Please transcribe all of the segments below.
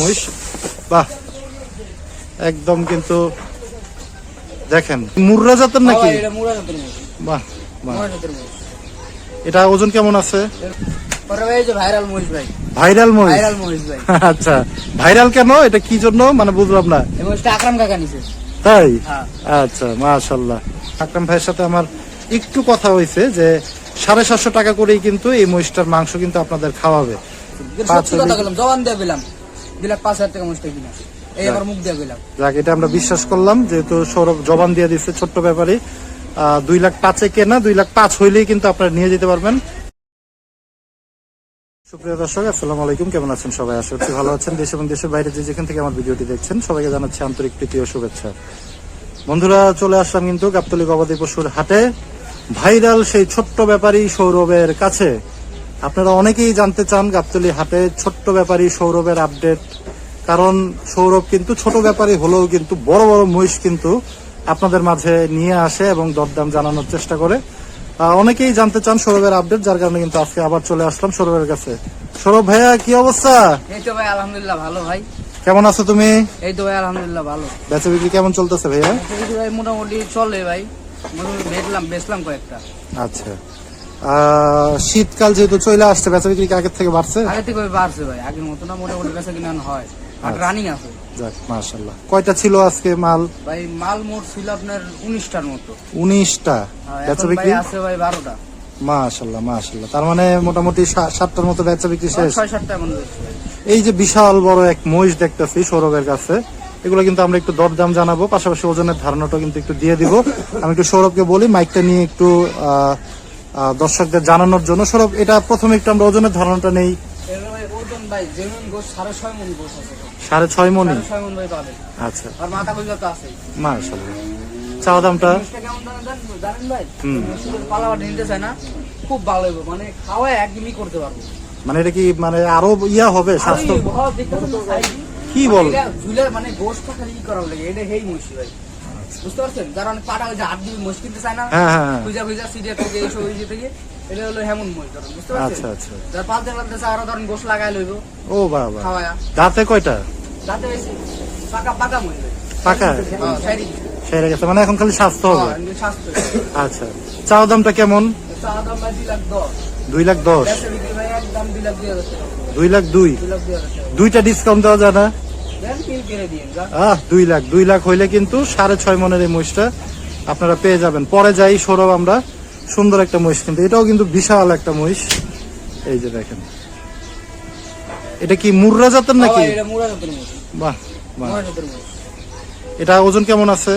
মহিষ। বাহ। একদম কিন্তু দেখেন মুর্রা জাতের নাকি? মহিষ। বাহ। এটা ওজন কেমন আছে? ভাইরাল মহিষ আচ্ছা ভাইরাল কেন? এটা কি জন্য? মানে বুঝলাম না। তাই? হ্যাঁ। আচ্ছা মাশাল্লাহ আকরাম ভাইয়ের সাথে আমার একটু কথা হয়েছে যে সাড়ে সাতশো টাকা করেই কিন্তু এই মহিষটার মাংস কিন্তু আপনাদের খাওয়াবে। জবান দিয়ে পেলাম দিলাম পাঁচ হাজার টাকা মহিষটা কিনা এই আমার মুখ দিয়ে পেলাম যাক এটা আমরা বিশ্বাস করলাম যেহেতু সৌরভ জবান দিয়ে দিচ্ছে ছোট্ট ব্যাপারে দুই লাখ পাঁচে কেনা দুই লাখ পাঁচ হইলেই কিন্তু আপনারা নিয়ে যেতে পারবেন। সুপ্রিয় দর্শক আসসালামু আলাইকুম। কেমন আছেন সবাই? আশা করছি ভালো আছেন। দেশ এবং দেশের বাইরে যে যেখান থেকে আমার ভিডিওটি দেখছেন সবাইকে জানাচ্ছি আন্তরিক প্রীতি ও শুভেচ্ছা। বন্ধুরা চলে আসলাম কিন্তু গাবতলী গবাদি পশুর হাটে। ভাইরাল সেই ছোট্ট ব্যাপারী সৌরভের কাছে। আপনারা অনেকেই জানতে চান গাবতলী হাটে ছোট্ট ব্যাপারী সৌরভের আপডেট কারণ সৌরভ কিন্তু ছোট ব্যাপারী হলেও কিন্তু বড় বড় মহিষ কিন্তু আপনাদের মাঝে নিয়ে আসে এবং দরদাম জানানোর চেষ্টা করে। অনেকেই জানতে চান সৌরভের আপডেট যার কারণে কিন্তু আজকে আবার চলে আসলাম সৌরভের কাছে। সৌরভ ভাইয়া কি অবস্থা? এই তো ভাই আলহামদুলিল্লাহ ভালো ভাই। কেমন আছো তুমি? এই তো ভাই আলহামদুলিল্লাহ ভালো। বেচা বিক্রি কেমন চলতেছে ভাইয়া? ভাই মোটামুটি চলে ভাই। মোটামুটি বেচলাম বেচলাম কয়েকটা। আচ্ছা। শীতকাল যেহেতু চলে আসছে বেচা বিক্রি আগের থেকে বাড়ছে? আগে থেকে বাড়ছে ভাই আগের মতো না মোটামুটি বেচা কিনা হয়। আর রানিং আছে। যাক কয়টা ছিল আজকে মাল? ভাই মাল মোট ছিল আপনার উনিশটার মতো। উনিশটা? আর বেচা বিক্রি? আছে ভাই তার মানে মোটামুটি মতো বেচা বিক্রি শেষ। এই যে বিশাল বড় এক মহিষ দেখতেছি সৌরভের কাছে এগুলো কিন্তু আমরা একটু দরদাম জানাব পাশাপাশি ওজনের ধারণাটা কিন্তু একটু দিয়ে দিব। আমি একটু সৌরভকে বলি মাইকটা নিয়ে একটু আহ, দর্শকদের জানানোর জন্য। সৌরভ এটা প্রথমে একটু আমরা ওজনের ধারণাটা নেই। সাড়ে ছয় মন মনি মন আচ্ছা। মাশাল্লাহ চাওয়া দামটা? খুব ভালো মানে খাওয়ায় একদমই করতে পারব মানে এটা কি মানে আরও ইয়া হবে স্বাস্থ্য size? কি বল? মানে গোশটা খালি করা লাগে এটা হেই মুশি ভাই। বুঝতে পারছেন? যারা অনেক পাটা ওই যে হাত দিয়ে মুশ কিনতে চায় না? হ্যাঁ হ্যাঁ। খুঁজা খুঁজা সিডিয়া থেকে এইসব ওই থেকে এটা হলো হেমন মুশ ধরেন বুঝতে আচ্ছা পারছেন? আচ্ছা যারা পাঁচ দিন লাগতেছে আরও ধরেন গোশ লাগাই লইব ও বাবা। খাওয়ায়া। দাঁতে কয়টা? পাকা পাকা মুশ পাকা? হ্যাঁ সেরে গেছে মানে এখন খালি স্বাস্থ্য হবে। আচ্ছা। চাওয়া দামটা কেমন? দাম দুই লাখ দশ। দুই লাখ দশ। দুই লাখ দুই দুইটা ডিসকাউন্ট দেওয়া যায় না? আহ দুই লাখ দুই লাখ হইলে কিন্তু সাড়ে ছয় মনের এই মহিষটা আপনারা পেয়ে যাবেন। পরে যাই সৌরভ আমরা সুন্দর একটা মহিষ কিন্তু। এটাও কিন্তু বিশাল একটা মহিষ। এই যে দেখেন। এটা কি মুর্রা জাতের নাকি? বাহ বাহ। এটা ওজন কেমন আছে?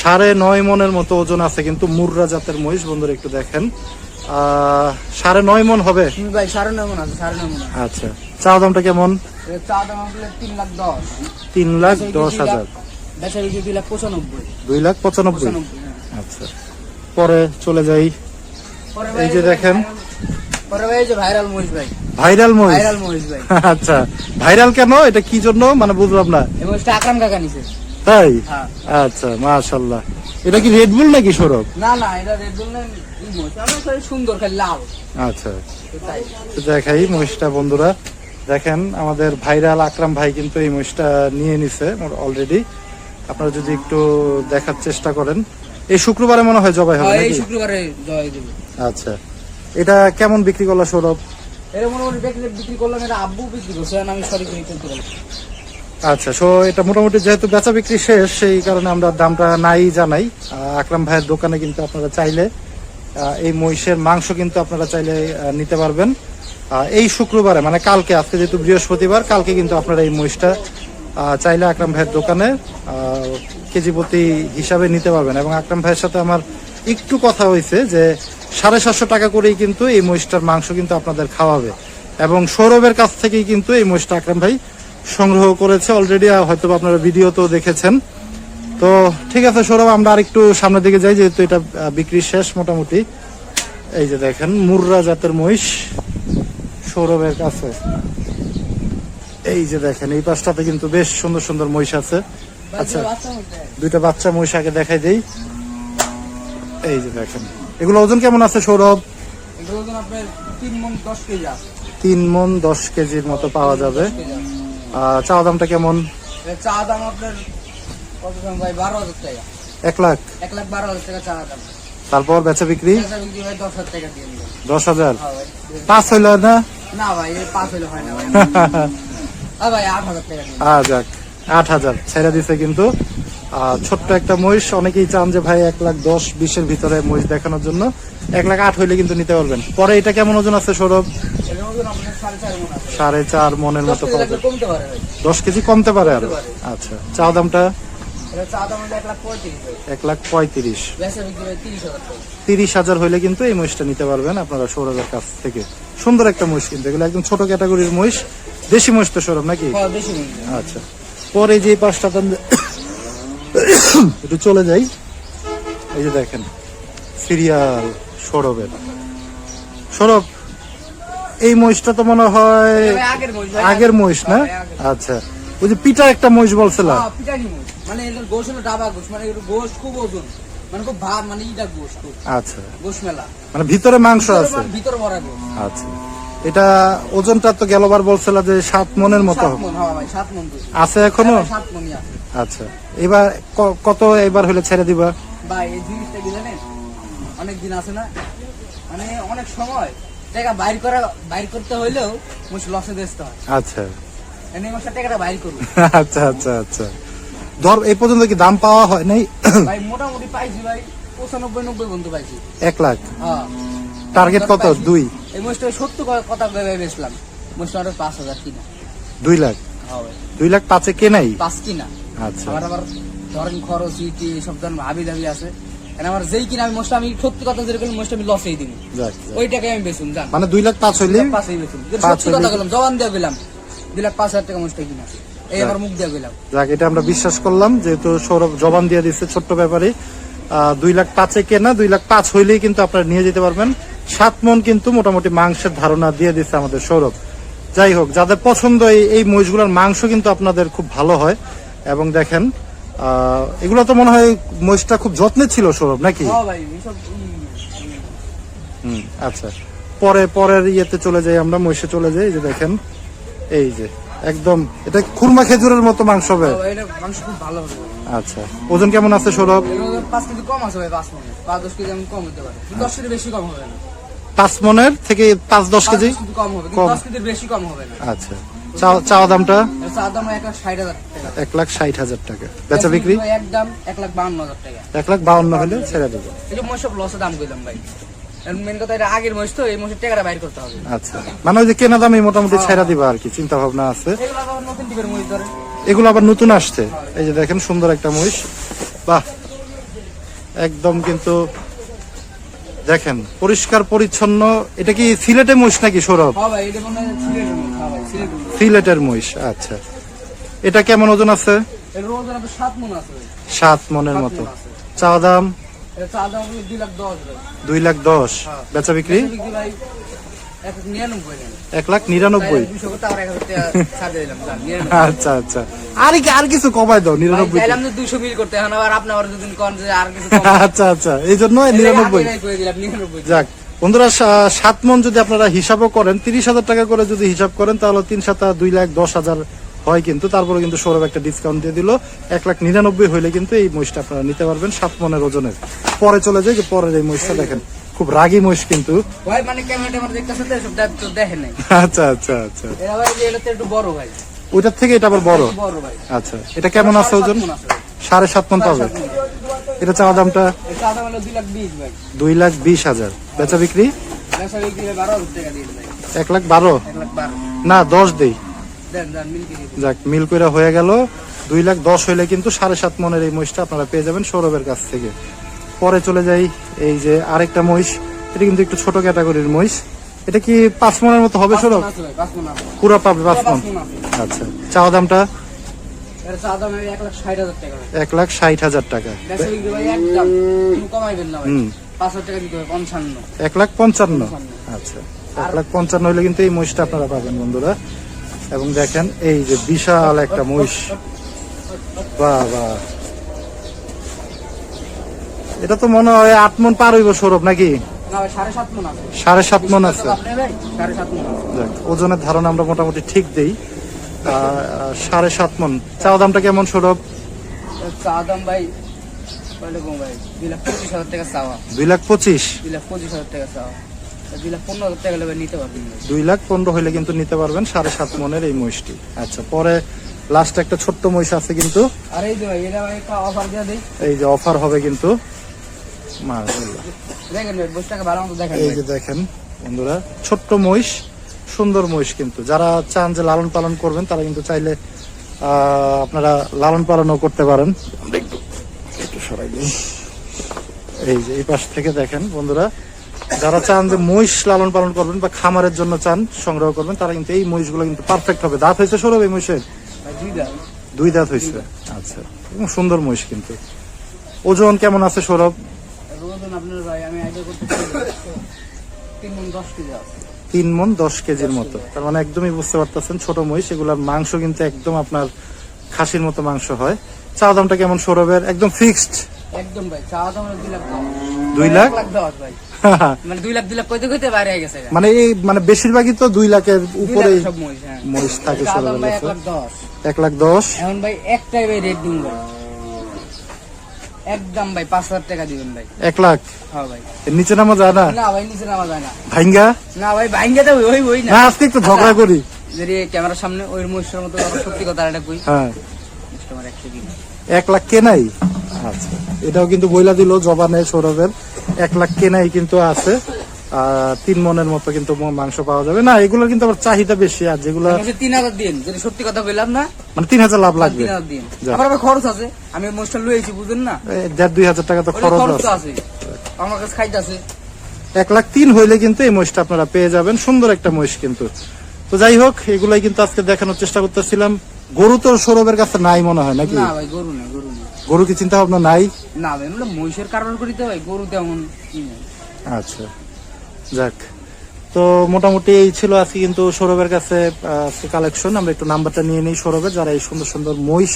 সাড়ে নয় মন মনের মতো ওজন আছে কিন্তু মুর্রা জাতের মহিষ। বন্ধুরা একটু দেখেন। সাড়ে নয় মন হবে? ভাই সাড়ে নয় মন আছে সাড়ে নয় মন আচ্ছা চা দামটা কেমন? চা দাম তিন লাখ দশ। তিন লাখ দশ হাজার। দুই লাখ পঁচানব্বই। দুই লাখ পঁচানব্বই? পঁচানব্বই হ্যাঁ। আচ্ছা পরে চলে যাই। এই যে দেখেন। ভাইরাল- পরে ভাই যে ভাইরাল মহিষ ভাই। ভাইরাল মহিষ? ভাইরাল মহিষ ভাই। আচ্ছা ভাইরাল কেন? এটা কি জন্য? মানে বুঝলাম না। এই মহিষটা আকরাম কাকা নিছে। তাই? হ্যাঁ। আচ্ছা এটা কি নাকি সৌরভ? না না এটা রেড বুল না সুন্দর লাল। আচ্ছা তো দেখাই মহিষটা বন্ধুরা। দেখেন আমাদের ভাইরাল আকরাম ভাই কিন্তু এই মহিষটা নিয়ে নিছে অলরেডি আপনারা যদি একটু দেখার চেষ্টা করেন। এই শুক্রবারে মনে হয় জবাই হবে এই শুক্রবারে জয় দেবে। আচ্ছা। এটা কেমন বিক্রি করলা সৌরভ? এটা মোটামুটি বিক্রি করলাম এটা আব্বু বিক্রি করছে আমি সরি করে চলতে আচ্ছা সো এটা মোটামুটি যেহেতু বেচা বিক্রি শেষ সেই কারণে আমরা দামটা নাই জানাই। আকরাম ভাইয়ের দোকানে কিন্তু আপনারা চাইলে এই মহিষের মাংস কিন্তু আপনারা চাইলে নিতে পারবেন। এই শুক্রবারে মানে কালকে, আজকে যেহেতু বৃহস্পতিবার, কালকে কিন্তু আপনারা এই মহিষটা চাইলে আকরাম ভাইয়ের দোকানে কেজি প্রতি হিসাবে নিতে পারবেন। এবং আকরাম ভাইয়ের সাথে আমার একটু কথা হয়েছে যে, সাড়ে সাতশো টাকা করেই কিন্তু এই মহিষটার মাংস কিন্তু আপনাদের খাওয়াবে। এবং সৌরভের কাছ থেকেই কিন্তু এই মহিষটা আকরাম ভাই সংগ্রহ করেছে। অলরেডি হয়তো আপনারা ভিডিওতেও দেখেছেন। তো ঠিক আছে সৌরভ আমরা আরেকটু সামনের দিকে যাই যেহেতু এটা বিক্রি শেষ মোটামুটি। এই যে দেখেন মুর্রা জাতের মহিষ সৌরভের কাছে। এই যে দেখেন এই পাশটাতে কিন্তু বেশ সুন্দর সুন্দর মহিষ আছে। আচ্ছা দুইটা বাচ্চা মহিষ আগে দেখাই দেই। এই যে দেখেন এগুলো ওজন কেমন আছে সৌরভ? তিন মন দশ কেজির মতো পাওয়া যাবে। চাওয়া দামটা কেমন? চা দাম আপনার কত দাম ভাই? বারো হাজার টাকা। এক লাখ? এক লাখ বারো হাজার টাকা চা দাম। তারপর বেচা বিক্রি? দশ হাজার হ্যাঁ পাঁচ হইল না? না ভাই পাঁচ হলে হয় না ভাই। আট হাজার টাকা যাক আট হাজার ছেড়ে দিছে কিন্তু। ছোট্ট একটা মহিষ অনেকেই চান যে ভাই এক লাখ দশ বিশের ভিতরে মহিষ দেখানোর জন্য। এক লাখ আট হইলে কিন্তু নিতে পারবেন। পরে এটা কেমন ওজন আছে সৌরভ? সাড়ে চার মন মনের মতো দশ কেজি কমতে পারে আরও। আচ্ছা দামটা চা দাম হলো এক লাখ পঁয়ত্রিশ তিরিশ হাজার হইলে কিন্তু এই মহিষটা নিতে পারবেন আপনারা সৌরভের কাছ থেকে। সুন্দর একটা মহিষ কিন্তু এগুলো একদম ছোট ক্যাটাগরির মহিষ। দেশি মহিষ তো সৌরভ নাকি? হ্যাঁ আচ্ছা। পরে যে পাঁচটা একটু চলে যাই। এই যে দেখেন সিরিয়াল সৌরভের। সৌরভ এই মহিষটা তো মনে হয় আগের মহিষ না? হ্যাঁ। আচ্ছা। ওই যে পিটা একটা মহিষ বলছিলাম হ্যাঁ, মহিষ। মানে এটার গোশ হলো ডাবা গোশ মানে এর গোশ খুব ওজন। মানে খুব মানে ইটা গোশ আচ্ছা। গোশ মেলা। মানে ভিতরে মাংস আছে। ভরা গোশ। আচ্ছা। এটা ওজনটা তো গেলবার বলছিল যে সাত মনের মতো হবে। হ্যাঁ আছে এখনও? হ্যাঁ, আচ্ছা। এবার কত এবার হলে ছেড়ে দিবা? ভাই এই জিনিসটা কি অনেক দিন আছে না? মানে অনেক সময়। টাকা বাইর করা বাইর করতে হইলেও মুশ লসে বেচতে হয়। আচ্ছা। আচ্ছা আচ্ছা আচ্ছা। ধর এই পর্যন্ত কি দাম পাওয়া হয় নাই? ভাই মোটামুটি পাইছি ভাই পঁচানব্বই নব্বই বন্ধু পাইছি। এক লাখ। হ্যাঁ। টার্গেট কত? দুই। এই মোষটা সত্য কথা ভেবে বেচলাম। মোষটা আরও পাঁচ হাজার কিনা। দুই লাখ? হ্যাঁ দুই লাখ পাঁচে কে নাই? পাঁচ কিনা। আচ্ছা। আবার আবার ধরেন খরচ ইটি সব ধরেন হাবি দাবি আছে। আমার যেই কিনা আমি মোষটা আমি সত্যি কথা যেরকম আমি লসেই। ওই টাকায় আমি বেচুন জান। মানে দুই লাখ পাঁচ হইলে বেচুন পাঁচ সত্যি কথা বললাম জবান দিয়ে গেলাম দুই লাখ পাঁচ হাজার টাকা মোষটা কিনা। এই আমার মুখ দিয়ে গেলাম যাক এটা আমরা বিশ্বাস করলাম যেহেতু সৌরভ জবান দিয়ে দিচ্ছে ছোট্ট ব্যাপারে। দুই লাখ পাঁচে কেনা দুই লাখ পাঁচ হইলেই কিন্তু আপনারা নিয়ে যেতে পারবেন। সাত মন কিন্তু মোটামুটি মাংসের ধারণা দিয়ে দিচ্ছে আমাদের সৌরভ। যাই হোক যাদের পছন্দ এই মহিষগুলোর মাংস কিন্তু আপনাদের খুব ভালো হয়। এবং দেখেন এগুলো তো মনে হয় মহিষটা খুব যত্নে ছিল সৌরভ নাকি? হ্যাঁ হুম আচ্ছা। পরে পরের ইয়েতে চলে যাই আমরা মহিষে চলে যাই যে দেখেন। এই যে একদম এটা খুরমা খেজুরের মতো মাংস হবে। ভাই, এটা মাংস খুব ভালো হবে। আচ্ছা ওজন কেমন আছে সৌরভ? পাঁচ কেজি কম আছে ভাই পাঁচ মনে পাঁচ দশ কেজি কম হতে পারে। দশ কেজি বেশি কম হবে না। পাঁচ মনের থেকে পাঁচ দশ কেজি কম হবে। দশ কেজির বেশি কম হবে না। আচ্ছা চাওয়া দামটা? চা দাম এক লাখ ষাট হাজার টাকা। এক বেচা বিক্রি? একদম এক লাখ বাউন্ন হাজার টাকা। এক লাখ বাউন্ন হলে ছেড়ে দেবো। সব লসে দাম কইলাম ভাই। মেন কথা এটা আগের মহিষ তো এই মহিষের টাকাটা বাইর করতে হবে। আচ্ছা। মানে ওই যে কেনা দামে মোটামুটি দিবা আর কি চিন্তা ভাবনা আছে। এগুলো আবার নতুন টিপের মহিষ ধরে এগুলো আবার নতুন আসছে। এই যে দেখেন সুন্দর একটা মহিষ। বাহ! একদম কিন্তু দেখেন পরিষ্কার পরিচ্ছন্ন। এটা কি সিলেটে মহিষ নাকি সৌরভ? হ্যাঁ হয় সিলেটের মহিষ সিলেটের সিলেটের আচ্ছা। এটা কেমন ওজন আছে? সাত মন মনের মতো। চাওয়া দাম চা দাম? দুই লাখ দশ দশ। বেচা বিক্রি? এক লাখ নিরানব্বই আচ্ছা আচ্ছা। আর কি আর কিছু কমাই দাও নিরানব্বই দুশো বিল করতে এখন আবার আপনি আবার দুদিন কন যে আর কিছু আচ্ছা আচ্ছা। এই জন্য নিরানব্বই। যাক বন্ধুরা সাত মন যদি আপনারা হিসাবও করেন তিরিশ হাজার টাকা করে যদি হিসাব করেন তাহলে তিন সাতা দুই লাখ দশ হাজার হয় কিন্তু তারপরে কিন্তু সৌরভ একটা ডিসকাউন্ট দিয়ে দিল। এক লাখ নিরানব্বই হইলে কিন্তু এই মহিষটা আপনারা নিতে পারবেন সাত মনের ওজনের। পরে চলে যায় যে পরের এই মহিষটা দেখেন। খুব রাগী মহিষ কিন্তু। ভাই মানে ক্যামেরাটা আমার দেখতেছে তো এসব তো দেখে নাই। আচ্ছা আচ্ছা আচ্ছা। এরা ভাই যে এটা একটু বড় ভাই। ওইটার থেকে এটা আবার বড়? বড় ভাই। আচ্ছা এটা কেমন আছে ওজন। সাড়ে সাত মন পাবে? এটা চাওয়া দামটা? দুই লাখ বিশ হাজার। বেচা বিক্রি? এক লাখ বারো? না দশ দেই। যাক মিল কইরা হয়ে গেল। দুই লাখ দশ হইলে কিন্তু সাড়ে সাত মনের এই মহিষটা আপনারা পেয়ে যাবেন সৌরভের কাছ থেকে। পরে চলে যাই এই যে আরেকটা মহিষ। এটা কিন্তু একটু ছোট ক্যাটাগরির মহিষ। এটা কি পাঁচ মনের মতো হবে আছে। পুরা পাবে পাঁচ মন আচ্ছা চাওয়া দামটা? এক লাখ ষাট হাজার টাকা এক লাখ পঞ্চান্ন। আচ্ছা এক লাখ পঞ্চান্ন হইলে কিন্তু এই মহিষটা আপনারা পাবেন বন্ধুরা। এবং দেখেন এই যে বিশাল একটা মহিষ। বাহ বাহ। এটা তো মনে হয় আট মন পার হইব সৌরভ নাকি? সাড়ে সাত মন আছে। ওজনের ধারণা আমরা মোটামুটি ঠিক দেই। সাড়ে সাত মন। চা দামটা কেমন সৌরভ? চা দাম ভাই দুই লাখ পঁচিশ দুই লাখ পনেরো হইলে কিন্তু নিতে পারবেন সাড়ে সাত মনের এই মহিষটি। আচ্ছা পরে লাস্ট একটা ছোট্ট মহিষ আছে কিন্তু। আর এই যে ভাই ভাই একটা অফার দিয়ে এই যে অফার হবে কিন্তু। এই যে দেখেন বন্ধুরা ছোট্ট মহিষ সুন্দর মহিষ কিন্তু। যারা চান যে লালন পালন করবেন তারা কিন্তু চাইলে আপনারা লালন পালনও করতে পারেন। আমরা একটু একটু সরাই দিই। এই যে এই পাশ থেকে দেখেন বন্ধুরা যারা চান যে মহিষ লালন পালন করবেন বা খামারের জন্য চান সংগ্রহ করবেন তারা কিন্তু এই মহিষগুলো কিন্তু পারফেক্ট হবে। দাঁত হয়েছে সৌরভ এই মহিষের? দুই দাঁত। হয়েছে। আচ্ছা সুন্দর মহিষ কিন্তু। ওজন কেমন আছে সৌরভ? ওজন আপনার ভাই আমি আইডিয়া করতে তিন মন দশ কেজি আছে। তিন মন দশ কেজির মতো। তার মানে একদমই বুঝতে পারতেছেন ছোট মহিষ এগুলার মাংস কিন্তু একদম আপনার খাসির মতো মাংস হয়। চা দামটা কেমন সৌরভের? একদম ফিক্সড একদম ভাই চা দাম দুই লাখ ভাই। মানে দুই লাখ দুই লাখ কইতে কইতে বাইরে গেছে মানে এই মানে বেশিরভাগই তো দুই লাখের মহিষ হ্যাঁ। থাকে সৌরভের ভাই এক কাছে লাখ দশ। এক লাখ দশ? এখন ভাই একটাই ভাই রেট দিন ভাই। একদম ভাই পাঁচ হাজার টাকা দিবেন ভাই। এক লাখ? হ্যাঁ ভাই। নিচে নামা যায় না? না ভাই নিচে নামা যায় না। ভাইঙ্গা? না ভাই ভাইঙ্গা তো ওই ওই না। আজকে একটু ঝগড়া করি। যদি ক্যামেরার সামনে ওই মহিষের মতো সত্যি কথা এটা কই। হ্যাঁ। এক লাখ কেনাই আচ্ছা। এটাও কিন্তু বইলা দিল জবানে সৌরভের। এক লাখ কেনাই কিন্তু আছে। তিন মনের মতো কিন্তু মাংস পাওয়া যাবে। না এগুলোর কিন্তু আবার চাহিদা বেশি আর যেগুলো তিন হাজার দিন যদি সত্যি কথা বললাম না। মানে তিন হাজার লাভ লাগবে। দিন আবার খরচ আছে আমি মহিষটা লুয়েছি বুঝুন না? দেড় দুই হাজার টাকা তো খরচ আছে। আমার কাছে খাইতে আছে। এক লাখ তিন হইলে কিন্তু এই মহিষটা আপনারা পেয়ে যাবেন। সুন্দর একটা মহিষ কিন্তু। তো যাই হোক এগুলাই কিন্তু আজকে দেখানোর চেষ্টা করতেছিলাম। গরু তো সৌরভের কাছে নাই মনে হয় নাকি? না ভাই গরু না গরু না গরু কি চিন্তা ভাবনা নাই? না ভাই মহিষের কারণ করিতে ভাই গরু তেমন আচ্ছা। যাক। তো মোটামুটি এই ছিল আজকে কিন্তু সৌরভের কাছে কালেকশন আমরা একটু নাম্বারটা নিয়ে নিই সৌরভের যারা এই সুন্দর সুন্দর মহিষ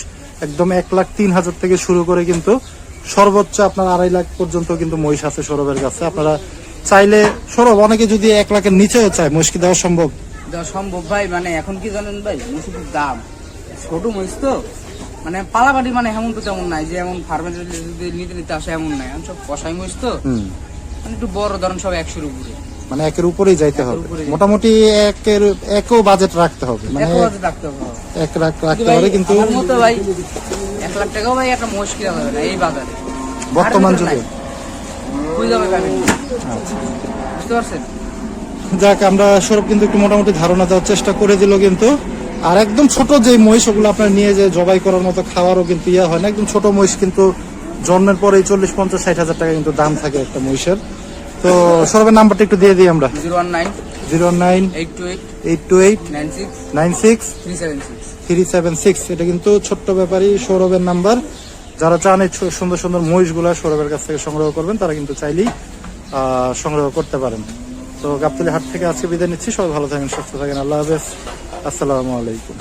একদম এক লাখ তিন হাজার থেকে শুরু করে কিন্তু সর্বোচ্চ আপনার আড়াই লাখ পর্যন্ত কিন্তু মহিষ আছে সৌরভের কাছে। আপনারা চাইলে সৌরভ অনেকে যদি এক লাখের নিচেও চায় মহিষ কি দেওয়া সম্ভব? দেওয়া সম্ভব ভাই মানে এখন কি জানেন ভাই মহিষের দাম। ছোট মহিষ তো মানে পালাবাড়ি মানে এমন তো তেমন নাই যে এমন ফার্মের যদি নিতে নিতে আসে এমন নাই। সব কষাই মহিষ তো। মানে একটু বড় ধরন সব একশোর উপরে। মানে একের উপরেই যাইতে হবে। মোটামুটি একের একও বাজেট রাখতে হবে। মানে এক হবে লাখ রাখতে হবে কিন্তু ভাই এক লাখ টাকাও ভাই একটা যাবে না এই বাজারে। বর্তমান যুগে। বুঝতে হবে পাবেন বুঝতে পারছেন? যাক আমরা সৌরভ কিন্তু একটু মোটামুটি ধারণা দেওয়ার চেষ্টা করে দিল কিন্তু। আর একদম ছোট যে মহিষ ওগুলো আপনার নিয়ে যে জবাই করার মতো খাওয়ারও কিন্তু ইয়া হয় না। একদম ছোট মহিষ কিন্তু জন্মের পরেই চল্লিশ পঞ্চাশ ষাট হাজার টাকা কিন্তু দাম থাকে একটা মহিষের। তো সৌরভের নাম্বারটা একটু দিয়ে দিই আমরা। Zero one nine zero nine eight two eight eight two eight nine six nine six three seven six three seven six. এটা কিন্তু ছোট্ট ব্যাপারই সৌরভের নাম্বার। যারা চান এই সুন্দর সুন্দর মহিষগুলা সৌরভের কাছ থেকে সংগ্রহ করবেন তারা কিন্তু চাইলেই সংগ্রহ করতে পারেন। তো গাবতলি হাট থেকে আজকে বিদায় নিচ্ছি। সবাই ভালো থাকেন সুস্থ থাকেন। আল্লাহ হাফেজ। আসসালামু আলাইকুম।